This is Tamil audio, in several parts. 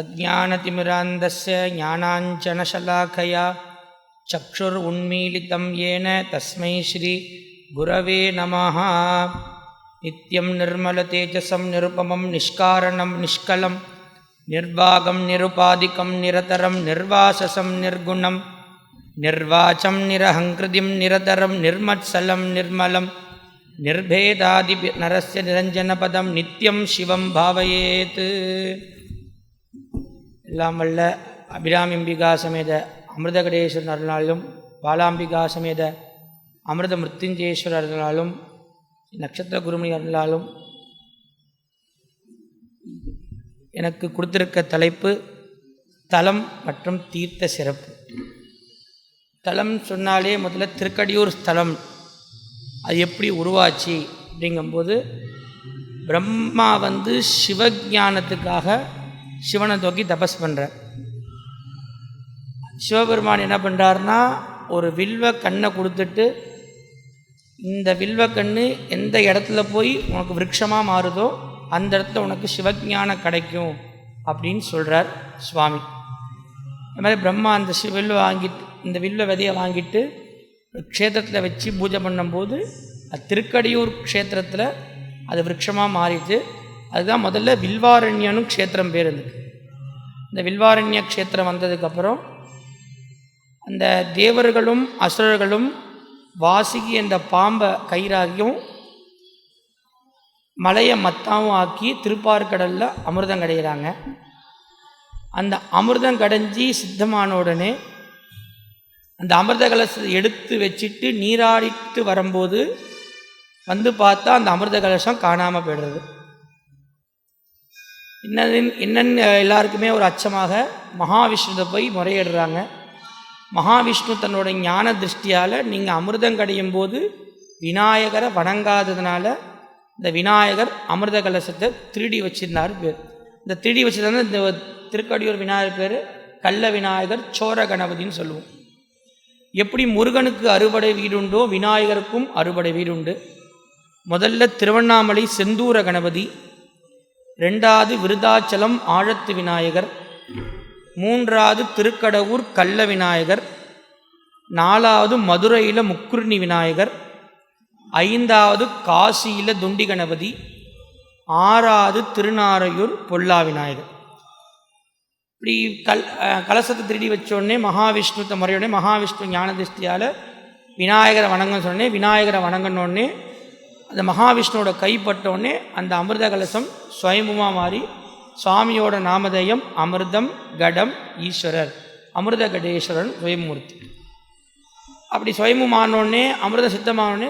अज्ञानतिमिरान्धस्य ज्ञानाञ्जनशलाखया चक्षुरुन्मीलितं येन तस्मै श्रीगुरवे नमः नित्यं निर्मलतेजसं निरुपमं निष्कारणं निष्कलं निर्वागं निरुपाधिकं निरतरं निर्वाससं निर्गुणं निर्वाचं निरहङ्कृतिं निरतरं निर्मत्सलं निर्मलं निर्भेदादि नरस्य निरञ्जनपदं नित्यं शिवं भावयेत् எல்லாம் வல்ல அபிராமிம்பிகா சமேத அமிர்தகடேஸ்வரன் அருளாலும் பாலாம்பிகா சமேத அமிர்த மிருத்யுஞ்சேஸ்வரர் அருளாலும் நட்சத்திர குருமணி அருளாலும் எனக்கு கொடுத்திருக்க தலைப்பு தலம் மற்றும் தீர்த்த சிறப்பு. தலம் சொன்னாலே முதல்ல திருக்கடியூர் ஸ்தலம் அது எப்படி உருவாச்சு அப்படிங்கும்போது பிரம்மா வந்து சிவஞானத்துக்காக சிவனை தோக்கி தபஸ் பண்ணுறார் சிவபெருமான் என்ன பண்ணுறாருனா ஒரு வில்வ கண்ணை கொடுத்துட்டு இந்த வில்வ கண்ணு எந்த இடத்துல போய் உனக்கு விருட்சமாக மாறுதோ அந்த இடத்துல உனக்கு சிவஞானம் கிடைக்கும் அப்படின்னு சொல்கிறார் சுவாமி. அது மாதிரி பிரம்மா அந்த சி வில்வ வாங்கிட்டு இந்த வில்வ விதையை வாங்கிட்டு க்ஷேத்திரத்தில் வச்சு பூஜை பண்ணும்போது அது திருக்கடியூர் க்ஷேத்திரத்தில் அது விருட்சமாக மாறிட்டு அதுதான் முதல்ல வில்வாரண்யனும் க்ஷேத்திரம் பேர் இருந்துக்கு இந்த வில்வாரண்ய க்ஷேத்திரம் வந்ததுக்கப்புறம் அந்த தேவர்களும் அசுரர்களும் வாசுகி என்ற பாம்பை கயிறாகியும் மலையை மத்தாவும் ஆக்கி திருப்பார்கடலில் அமிர்தம் கடைகிறாங்க அந்த அமிர்தம் கடைஞ்சி சித்தமான உடனே அந்த அமிர்த கலசத்தை எடுத்து வச்சுட்டு நீராடிட்டு வரும்போது வந்து பார்த்தா அந்த அமிர்த கலசம் காணாமல் போயிடுறது. என்னது என்னன்னு எல்லாருக்குமே ஒரு அச்சமாக மகாவிஷ்ணுவை போய் முறையிடுறாங்க. மகாவிஷ்ணு தன்னோட ஞான திருஷ்டியால் நீங்கள் அமிர்தம் கடையும் போது விநாயகரை வணங்காததுனால இந்த விநாயகர் அமிர்த கலசத்தை திருடி வச்சிருந்தார் பேர். இந்த திருடி வச்சிருந்தா இந்த திருக்கடியூர் விநாயகர் பேர் கள்ள விநாயகர் சோர கணபதின்னு சொல்லுவோம். எப்படி முருகனுக்கு அறுபடை வீடுண்டோ விநாயகருக்கும் அறுபடை வீடுண்டு முதல்ல திருவண்ணாமலை செந்தூர கணபதி ரெண்டாவது விருதாச்சலம் ஆழத்து விநாயகர். மூன்றாவது திருக்கடவூர் கள்ள விநாயகர். நாலாவது மதுரையில் முக்குருணி விநாயகர். ஐந்தாவது காசியில் துண்டி கணபதி. ஆறாவது திருநாரையூர் பொல்லா விநாயகர். இப்படி கல் கலசத்தை திருடி வச்சோடனே மகாவிஷ்ணுத்த முறையோடனே மகாவிஷ்ணு ஞான திருஷ்டியால் விநாயகரை வணங்கன்னு சொன்னேன் விநாயகரை வணங்கினோடனே அந்த மகாவிஷ்ணுவோட கைப்பட்டோடனே அந்த அமிர்த கலசம் சுயம்புமாக மாறி சுவாமியோட நாமதேயம் அமிர்தம் கடம் ஈஸ்வரர் அமிர்த கடேஸ்வரன் சுயமூர்த்தி. அப்படி சுயமுமானோடனே அமிர்த சித்தமானோடனே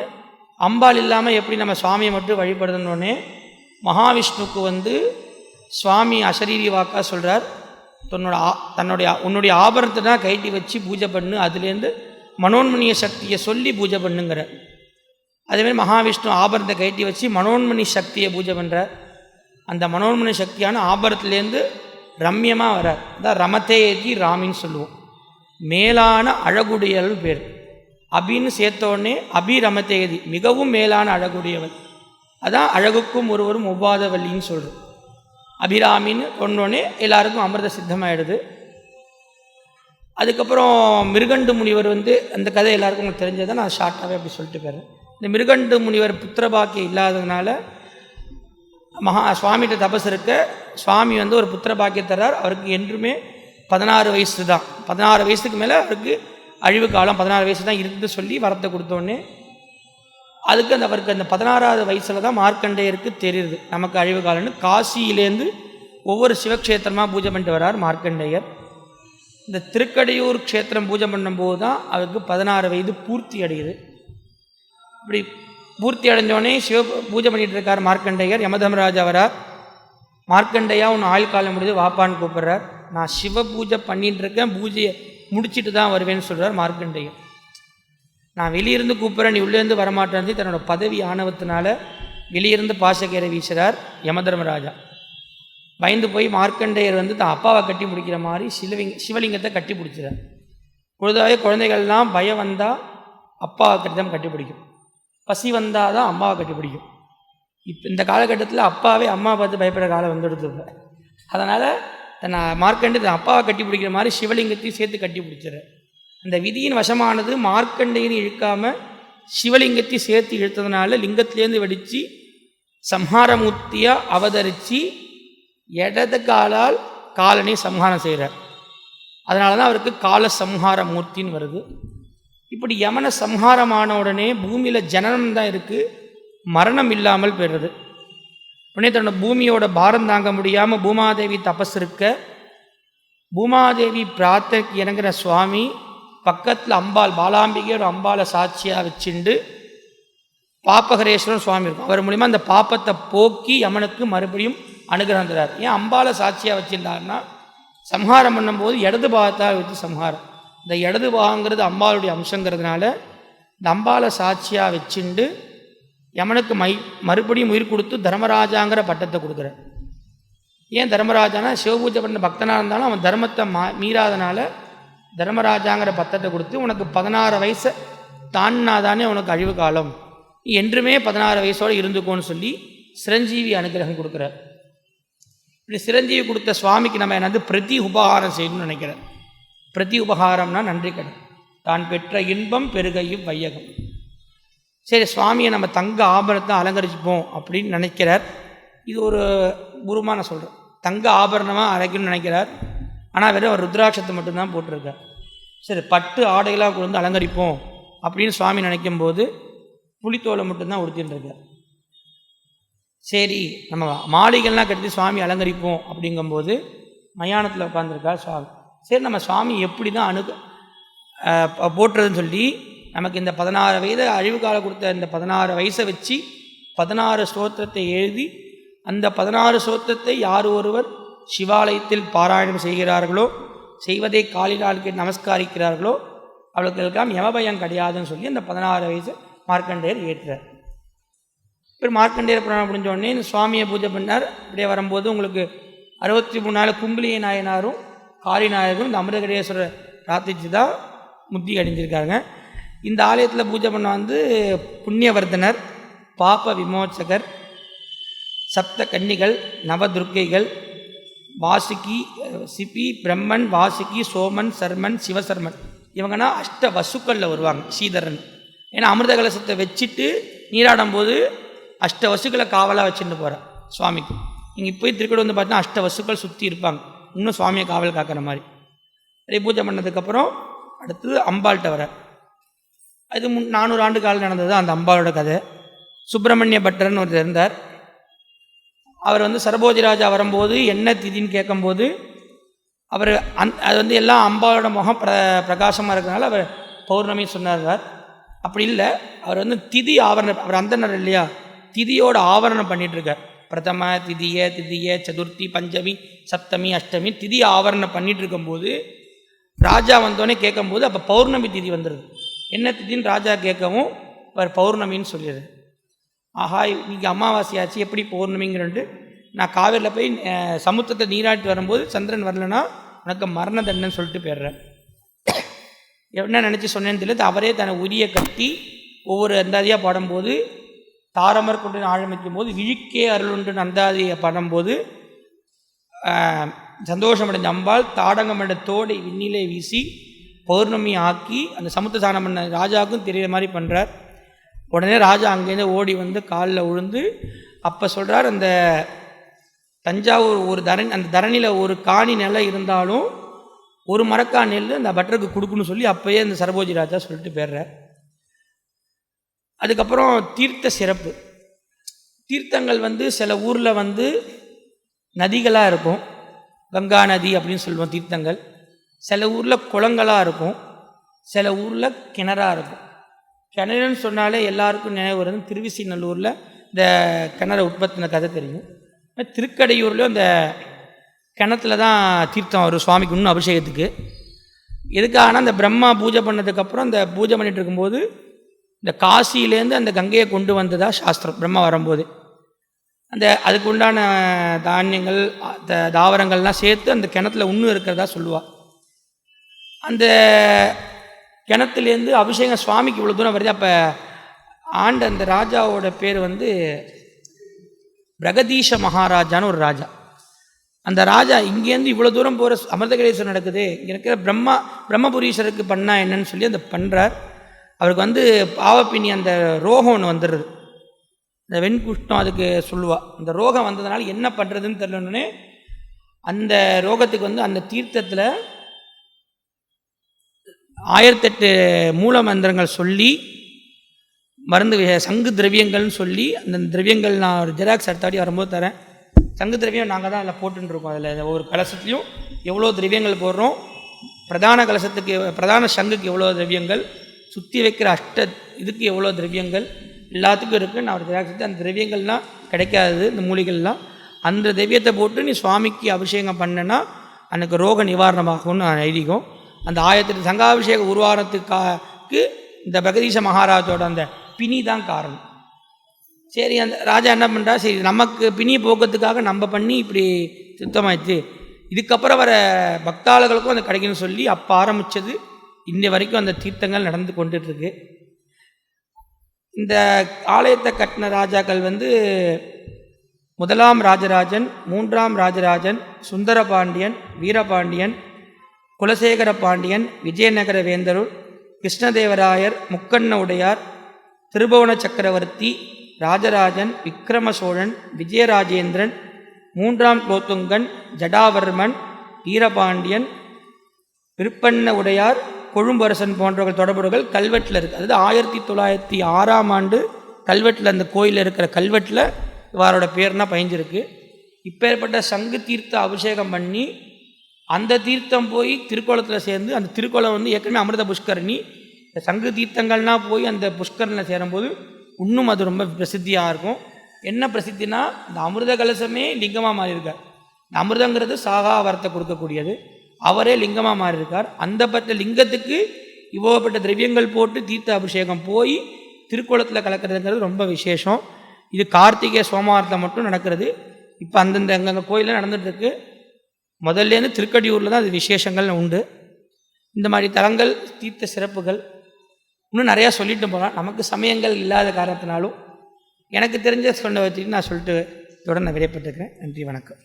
அம்பாள் இல்லாமல் எப்படி நம்ம சுவாமியை மட்டும் வழிபடுதுன்னொடனே மகாவிஷ்ணுக்கு வந்து சுவாமி அசரீரி வாக்கா சொல்கிறார் தன்னோட ஆ தன்னுடைய உன்னுடைய ஆபரணத்தை தான் கைட்டி வச்சு பூஜை பண்ணு. அதுலேருந்து மனோன்மணிய சக்தியை சொல்லி பூஜை பண்ணுங்கிற அதேமாதிரி மகாவிஷ்ணு ஆபரத்தை கைட்டி வச்சு மனோன்மணி சக்தியை பூஜை பண்ணுறார் அந்த மனோன்மணி சக்தியான ஆபரத்துலேருந்து ரம்யமாக வரார். அதான் ரமத்தேதி ராமின்னு சொல்லுவோம். மேலான அழகுடையல் பேர். அபின்னு சேர்த்தோடனே அபி ரமத்தேதி மிகவும் மேலான அழகுடையவள். அதான் அழகுக்கும் ஒருவரும் ஒவ்வாதவல்லின்னு சொல்கிறோம் அபிராமின்னு ஒன்றோடனே எல்லாருக்கும் அமிர்த சித்தமாயிடுது. அதுக்கப்புறம் மிருகண்டு முனிவர் வந்து அந்த கதை எல்லாருக்கும் உங்களுக்கு தெரிஞ்சதை நான் ஷார்ட்டாகவே அப்படி சொல்லிட்டு போயிடுறேன். இந்த மிருகண்டு முனிவர் புத்திரபாக்கியம் இல்லாததுனால மகா சுவாமிகிட்ட தபஸ் இருக்க சுவாமி வந்து ஒரு புத்திர பாக்கியம் தர்றார். அவருக்கு என்றுமே பதினாறு வயசு தான். பதினாறு வயசுக்கு மேலே அவருக்கு அழிவு காலம் பதினாறு வயசு தான் இருந்து சொல்லி வரத்தை கொடுத்தோடனே அதுக்கு அந்த அவருக்கு அந்த பதினாறாவது வயசில் தான் மார்க்கண்டேயருக்கு தெரியுது. நமக்கு அழிவு காலம்னு. காசியிலேருந்து ஒவ்வொரு சிவக்ஷேத்திரமாக பூஜை பண்ணிட்டு வர்றார் மார்க்கண்டேயர். இந்த திருக்கடையூர் க்ஷேத்திரம் பூஜை பண்ணும்போது தான் அவருக்கு பதினாறு வயது பூர்த்தி அடையுது. இப்படி பூர்த்தி அடைஞ்சோடனே சிவ பூஜை பண்ணிகிட்டு இருக்கார் மார்க்கண்டையர் யமதமராஜா வரார் மார்க்கண்டையா உன் ஆயுள் காலம் முடிஞ்சு வாப்பான்னு கூப்பிட்றார். நான் சிவ பூஜை பண்ணிட்டு இருக்கேன் பூஜையை முடிச்சுட்டு தான் வருவேன்னு சொல்கிறார் மார்க்கண்டையர். நான் வெளியிருந்து கூப்பிட்றேன் நீ உள்ளேருந்து வரமாட்டேன்னு தன்னோட பதவி ஆணவத்தினால வெளியிருந்து பாசக்கேரை வீசுகிறார் யமதர்மராஜா. பயந்து போய் மார்க்கண்டையர் வந்து தான் அப்பாவை கட்டி பிடிக்கிற மாதிரி சிவலிங்க சிவலிங்கத்தை கட்டி பிடிச்சிறார். பொழுதாவே குழந்தைகள்லாம் பயம் வந்தால் அப்பாவை கட்டி தான் கட்டி பிடிக்கும். பசி வந்தால் தான் அம்மாவை கட்டி பிடிக்கும். இப்போ இந்த காலகட்டத்தில் அப்பாவே அம்மா பார்த்து பயப்படுற காலம் வந்துடுது அதனால் தன்னை மார்க்கண்டு தன் அப்பாவை கட்டி பிடிக்கிற மாதிரி சிவலிங்கத்தையும் சேர்த்து கட்டி பிடிச்சிடுறேன் அந்த விதியின் வசமானது மார்க்கண்டையும் இழுக்காமல் சிவலிங்கத்தையும் சேர்த்து இழுத்ததுனால லிங்கத்திலேருந்து வெடித்து சம்ஹாரமூர்த்தியாக அவதரித்து இடது காலால் காலனை சம்ஹாரம் செய்கிறார் அதனால தான் அவருக்கு கால சம்ஹார மூர்த்தின்னு வருது. இப்படி யமன சம்ஹாரமான உடனே பூமியில் ஜனனம் தான் இருக்குது மரணம் இல்லாமல் பெறுறது உடனே தன்னோட பூமியோட பாரம் தாங்க முடியாமல் பூமாதேவி தபஸ் இருக்க. பூமாதேவி பிரார்த்தனைக்கு இறங்குற சுவாமி பக்கத்தில் அம்பாள் பாலாம்பிகையோட அம்பாளை சாட்சியாக வச்சுண்டு பாப்பகரேஸ்வரன் சுவாமி இருக்கும். அவர் மூலிமா அந்த பாப்பத்தை போக்கி யமனுக்கு மறுபடியும் அனுகிரகம் தரார். ஏன் அம்பாளை சாட்சியாக வச்சுருந்தாருன்னா சம்ஹாரம் பண்ணும்போது இடது பாகத்தாக வச்சு சம்ஹாரம். இந்த இடது பாகங்கிறது அம்பாளுடைய அம்சங்கிறதுனால இந்த அம்பாளை சாட்சியாக வச்சுண்டு யமனுக்கு மை மறுபடியும் உயிர் கொடுத்து தர்மராஜாங்கிற பட்டத்தை கொடுக்குறார். ஏன் தர்மராஜானா? சிவபூஜை பண்ண பக்தனாக இருந்தாலும் அவன் தர்மத்தை மா மீறாதனால தர்மராஜாங்கிற பத்தத்தை கொடுத்து உனக்கு பதினாறு வயசை தாண்டினாதானே உனக்கு அழிவு காலம். என்றுமே பதினாறு வயசோடு இருந்துக்கோன்னு சொல்லி சிரஞ்சீவி அனுகிரகம் கொடுக்குறார். இப்படி சிரஞ்சீவி கொடுத்த சுவாமிக்கு நம்ம என்னது பிரதி உபகாரம் செய்யணும்னு நினைக்கிறேன். பிரதி உபகாரம்னா நன்றி கடன். தான் பெற்ற இன்பம் பெருகையும் வையகம் சரி சுவாமியை நம்ம தங்க ஆபரணத்தை அலங்கரிச்சுப்போம் அப்படின்னு நினைக்கிறார். இது ஒரு குருமா நான் சொல்கிறேன் தங்க ஆபரணமாக அழைக்கணும்னு நினைக்கிறார். ஆனால் வெறும் ருத்ராட்சத்தை மட்டும்தான் போட்டிருக்கார். சரி பட்டு ஆடைகளாக கொண்டு வந்து அலங்கரிப்போம் அப்படின்னு சுவாமி நினைக்கும்போது புலித்தோலை மட்டும்தான் உடுத்தின்னு சரி நம்ம மாளிகைலாம் கட்டி சுவாமி அலங்கரிப்போம் அப்படிங்கும்போது மயானத்தில் உட்காந்துருக்கார் சுவாமி. சரி நம்ம சுவாமி எப்படி தான் அணு போட்டுறதுன்னு சொல்லி நமக்கு இந்த பதினாறு வயது அழிவு காலம் கொடுத்த இந்த பதினாறு வயசை வச்சு பதினாறு ஸ்தோத்திரத்தை எழுதி அந்த பதினாறு ஸ்தோத்திரத்தை யார் ஒருவர் சிவாலயத்தில் பாராயணம் செய்கிறார்களோ செய்வதை காலிலாளுக்கு நமஸ்காரிக்கிறார்களோ அவர்களுக்கெல்லாம் யமபயம் கிடையாதுன்னு சொல்லி அந்த பதினாறு வயசு மார்க்கண்டேயர் ஏற்றுறார். இப்போ மார்க்கண்டேயர் புராணம் முடிஞ்சோடனே இந்த சுவாமியை பூஜை பண்ணார். இப்படியே வரும்போது உங்களுக்கு அறுபத்தி மூணு நாள் கும்பலிய நாயனாரும் காரிநாயகரும் இந்த அமிர்தகடேஸ்வரர் பிரார்த்திச்சு தான் முத்தி அடைஞ்சிருக்காங்க இந்த ஆலயத்தில் பூஜை பண்ண வந்து புண்ணியவர்தனர் பாப விமோச்சகர் சப்த கன்னிகள் நவதுர்க்கைகள் வாசுகி சிபி பிரம்மன் வாசுகி சோமன் சர்மன் சிவசர்மன். இவங்கன்னா அஷ்ட வசுக்களில் வருவாங்க ஸ்ரீதரன். ஏன்னா அமிர்த கலசத்தை வச்சுட்டு நீராடும் போது அஷ்ட வசுக்களை காவலாக வச்சுட்டு போகிறார் சுவாமிக்கு. நீங்கள் போய் திருக்கடு வந்து பார்த்தீங்கன்னா அஷ்ட வசுக்கள் சுற்றி இருப்பாங்க. இன்னும் சுவாமியை காவல் காக்கிற மாதிரி. அதே பூஜை பண்ணதுக்கப்புறம் அடுத்தது அம்பாள்கிட்ட வர. அது முன் நானூறு ஆண்டு காலம் நடந்தது அந்த அம்பாளோட கதை. சுப்பிரமணிய பட்டர்னு ஒருத்தர் இருந்தார். அவர் வந்து சரபோஜி ராஜா வரும்போது என்ன திதின்னு கேட்கும்போது அவர் அந் அது வந்து எல்லாம் அம்பாவோட முகம் பிர பிரகாசமாக இருக்கிறனால அவர் பௌர்ணமி சொன்னார் அப்படி இல்லை. அவர் வந்து திதி ஆவரணம் அவர் அந்தனர் இல்லையா? திதியோட ஆவரணம் பண்ணிகிட்ருக்கார் பிரதம திதிய திதிய சதுர்த்தி பஞ்சமி சப்தமி அஷ்டமி திதி ஆவரணம் பண்ணிட்டு இருக்கும்போது ராஜா வந்தோடனே கேட்கும்போது அப்போ பௌர்ணமி திதி வந்துடுது என்ன திதின்னு ராஜா கேட்கவும் அவர் பௌர்ணமின்னு சொல்லிடுது. ஆஹா இன்னைக்கு அமாவாசையாச்சு எப்படி பௌர்ணமிங்கிறன்ட்டு நான் காவேரியில் போய் சமுத்திரத்தை நீராட்டி வரும்போது சந்திரன் வரலனா உனக்கு மரண தண்டனை சொல்லிட்டு போயிடுறேன். என்ன நினச்சி சொன்னேன்னு தெரியல அவரே தன்னை உரிய கட்டி ஒவ்வொரு அந்தாதியாக பாடும்போது தாரமர் கொண்டு ஆழமைக்கும் போது விழிக்கே அருளுண்டு நந்தாதியை பண்ணும்போது சந்தோஷமடைந்த அம்பாள் தாடங்கமட தோடை விண்ணிலே வீசி பௌர்ணமி ஆக்கி அந்த சமுத்திர சாணம் பண்ண ராஜாவுக்கும் தெரியிற மாதிரி பண்ணுறார் உடனே ராஜா அங்கேருந்து ஓடி வந்து காலில் விழுந்து அப்போ சொல்கிறார் அந்த தஞ்சாவூர் ஒரு தரணி அந்த தரணியில் ஒரு காணி நிலம் இருந்தாலும் ஒரு மரக்கா நெல் அந்த பட்டருக்கு கொடுக்கணும்னு சொல்லி அப்போயே அந்த சரபோஜி ராஜா சொல்லிட்டு போயிடுறார். அதுக்கப்புறம் தீர்த்த சிறப்பு. தீர்த்தங்கள் வந்து சில ஊரில் வந்து நதிகளாக இருக்கும். கங்கா நதி அப்படின்னு சொல்லுவோம் தீர்த்தங்கள். சில ஊரில் குளங்களாக இருக்கும். சில ஊரில் கிணறாக இருக்கும். கிணறுன்னு சொன்னாலே எல்லாருக்கும் நினைவு வருது திருவிசிநல்லூரில் இந்த கிணறு உற்பத்தின கதை தெரியும். திருக்கடையூர்லேயும் அந்த கிணத்துல தான் தீர்த்தம் வரும் சுவாமிக்கு இன்னும் அபிஷேகத்துக்கு. எதுக்காகனா அந்த பிரம்மா பூஜை பண்ணதுக்கப்புறம் அந்த பூஜை பண்ணிகிட்டு இருக்கும்போது இந்த காசியிலேருந்து அந்த கங்கையை கொண்டு வந்ததா சாஸ்திரம் பிரம்மா வரும்போது. அந்த அதுக்கு உண்டான தானியங்கள் த- தாவரங்கள்லாம் சேர்த்து அந்த கிணத்துல இன்னும் இருக்கிறதா சொல்லுவாள் அந்த கிணத்துலேருந்து அபிஷேகம் சுவாமிக்கு இவ்வளோ தூரம் வருது. அப்போ ஆண்ட அந்த ராஜாவோட பேர் வந்து பிரகதீஷ மகாராஜான்னு ஒரு ராஜா. அந்த ராஜா இங்கேருந்து இவ்வளோ தூரம் போகிற அமிர்தகரேஸ்வரம் நடக்குது. இங்கே இருக்கிற பிரம்மா பிரம்மபுரீஸ்வருக்கு பண்ணா என்னன்னு சொல்லி அந்த பண்ணுறார் அவருக்கு வந்து பாவப்பின்னி அந்த ரோகம் ஒன்று வந்துடுது இந்த வெண்குஷ்டம் அதுக்கு சொல்லுவாள் அந்த ரோகம் வந்ததுனால என்ன பண்ணுறதுன்னு தெரியலன்னே அந்த ரோகத்துக்கு வந்து அந்த தீர்த்தத்தில் ஆயிரத்தெட்டு மூல மந்திரங்கள் சொல்லி மருந்து சங்கு திரவியங்கள்னு சொல்லி அந்த திரவியங்கள் நான் ஒரு ஜெராக்ஸ் அடுத்தாடி வரும்போது தரேன். சங்கு திரவியம் நாங்கள் தான் அதில் போட்டுருக்கோம் அதில். ஒவ்வொரு கலசத்துலேயும் எவ்வளோ திரவியங்கள் போடுறோம் பிரதான கலசத்துக்கு பிரதான சங்குக்கு எவ்வளோ திரவியங்கள் சுற்றி வைக்கிற அஷ்ட இதுக்கு எவ்வளோ திரவியங்கள்? எல்லாத்துக்கும் இருக்குது நான் ஒரு ஜெராக்ஸ் அந்த திரவியங்கள்லாம் கிடைக்காது இந்த மூலிகள்லாம். அந்த திரவியத்தை போட்டு நீ சுவாமிக்கு அபிஷேகம் பண்ணனா எனக்கு ரோக நிவாரணமாகும்னு ஐதீகம். அந்த ஆயிரத்தெட்டு சங்காபிஷேக உருவாரத்துக்காக்கு இந்த பிரகதீச மகாராஜோட அந்த பிணி தான் காரணம். சரி அந்த ராஜா என்ன பண்ணுறா சரி நமக்கு பிணி போக்கத்துக்காக நம்ம பண்ணி இப்படி சுத்தமாயிடுச்சு. இதுக்கப்புறம் வர பக்தாளர்களுக்கும் அந்த கிடைக்குன்னு சொல்லி அப்போ ஆரம்பித்தது இன்னை வரைக்கும் அந்த தீர்த்தங்கள் நடந்து கொண்டுட்ருக்கு இந்த ஆலயத்தை கட்டின ராஜாக்கள் வந்து முதலாம் ராஜராஜன் மூன்றாம் ராஜராஜன் சுந்தர பாண்டியன் வீரபாண்டியன் குலசேகர பாண்டியன் விஜயநகர வேந்தருள் கிருஷ்ணதேவராயர் முக்கண்ண உடையார் திருபுவன சக்கரவர்த்தி ராஜராஜன் விக்ரம சோழன் விஜயராஜேந்திரன் மூன்றாம் குலோத்துங்கன் ஜடாவர்மன் வீரபாண்டியன் விருப்பண்ண உடையார் கொழும்பரசன் போன்றவர்கள் தொடர்புகள் கல்வெட்டில் இருக்குது அதாவது ஆயிரத்தி தொள்ளாயிரத்தி ஆறாம் ஆண்டு கல்வெட்டில் அந்த கோயிலில் இருக்கிற கல்வெட்டில் இவரோட பேர்னா பயஞ்சிருக்கு இப்பேற்பட்ட சங்கு தீர்த்த அபிஷேகம் பண்ணி அந்த தீர்த்தம் போய் திருக்கோலத்தில் சேர்ந்து அந்த திருக்கோலம் வந்து ஏற்கனவே அமிர்த புஷ்கரணி இந்த சங்கு தீர்த்தங்கள்லாம் போய் அந்த புஷ்கரனில் சேரும்போது இன்னும் அது ரொம்ப பிரசித்தியாக இருக்கும். என்ன பிரசித்தினா இந்த அமிர்த கலசமே லிங்கமாக மாறியிருக்கார். இந்த அமிர்தங்கிறது சாகா வரத்தை கொடுக்கக்கூடியது. அவரே லிங்கமாக மாறியிருக்கார். அந்த பட்ட லிங்கத்துக்கு இவ்வளோப்பட்ட திரவியங்கள் போட்டு தீர்த்த அபிஷேகம் போய் திருக்குளத்தில் கலக்கிறதுங்கிறது ரொம்ப விசேஷம். இது கார்த்திகை சோமவாரத்தில் மட்டும் நடக்கிறது. இப்போ அந்தந்த அங்கங்கே கோயிலில் நடந்துகிட்ருக்கு முதல்லேருந்து திருக்கடியூரில் தான் அது விசேஷங்கள் உண்டு. இந்த மாதிரி தலங்கள் தீர்த்த சிறப்புகள். இன்னும் நிறையா சொல்லிட்டு போகலாம். நமக்கு சமயங்கள் இல்லாத காரணத்தினாலும். எனக்கு தெரிஞ்ச சொன்ன வச்சுட்டு நான் சொல்லிட்டு தொடர்ந்து விடைபெற்றுக்கிறேன். நன்றி வணக்கம்.